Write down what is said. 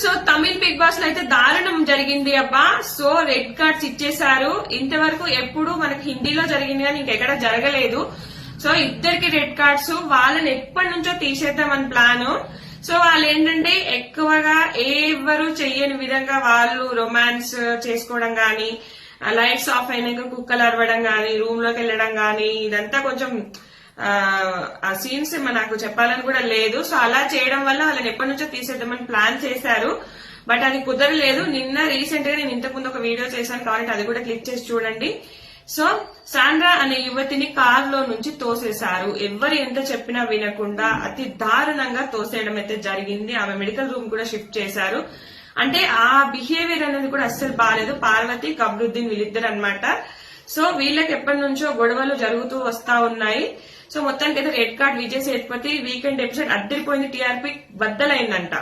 So Tamil big బాస్లో అయితే దారుణం జరిగింది అబ్బా. సో రెడ్ కార్డ్స్ ఇచ్చేశారు. ఇంతవరకు ఎప్పుడు మనకి హిందీలో జరిగింది కానీ ఇంకెక్కడ జరగలేదు. సో ఇద్దరికి రెడ్ కార్డ్స్ వాళ్ళని ఎప్పటి నుంచో తీసేద్దామని ప్లాన్ సో వాళ్ళు ఏంటంటే ఎక్కువగా ఎవరు చెయ్యని విధంగా వాళ్ళు రొమాన్స్ చేసుకోవడం కానీ లైట్స్ ఆఫ్ అయినాక కుక్కలు అరవడం కానీ రూమ్లోకి వెళ్ళడం కానీ ఇదంతా కొంచెం ఆ, సీన్స్ నాకు చెప్పాలని కూడా లేదు. సో అలా చేయడం వల్ల వాళ్ళని ఎప్పటి నుంచో తీసేద్దామని ప్లాన్ చేశారు. బట్ అది కుదరలేదు. నిన్న రీసెంట్గా నేను ఇంతకు ముందు ఒక వీడియో చేశాను కాబట్టి అది కూడా క్లిక్ చేసి చూడండి. సో సాండ్రా అనే యువతిని కారులో నుంచి తోసేశారు. ఎవరు ఎంత చెప్పినా వినకుండా అతి దారుణంగా తోసేయడం అయితే జరిగింది. ఆమె మెడికల్ రూమ్ కూడా షిఫ్ట్ చేశారు. అంటే ఆ బిహేవియర్ అనేది కూడా అస్సలు బాగాలేదు పార్వతి కబ్రుద్దీన్ వీళ్ళిద్దరు అన్నమాట సో వీళ్ళకి ఎప్పటి నుంచో గొడవలు జరుగుతూ వస్తా ఉన్నాయి. సో మొత్తానికి అయితే red card Vijay Sethupathi weekend episode అద్దరిపోయింది టీఆర్పీ బద్దలైందంట.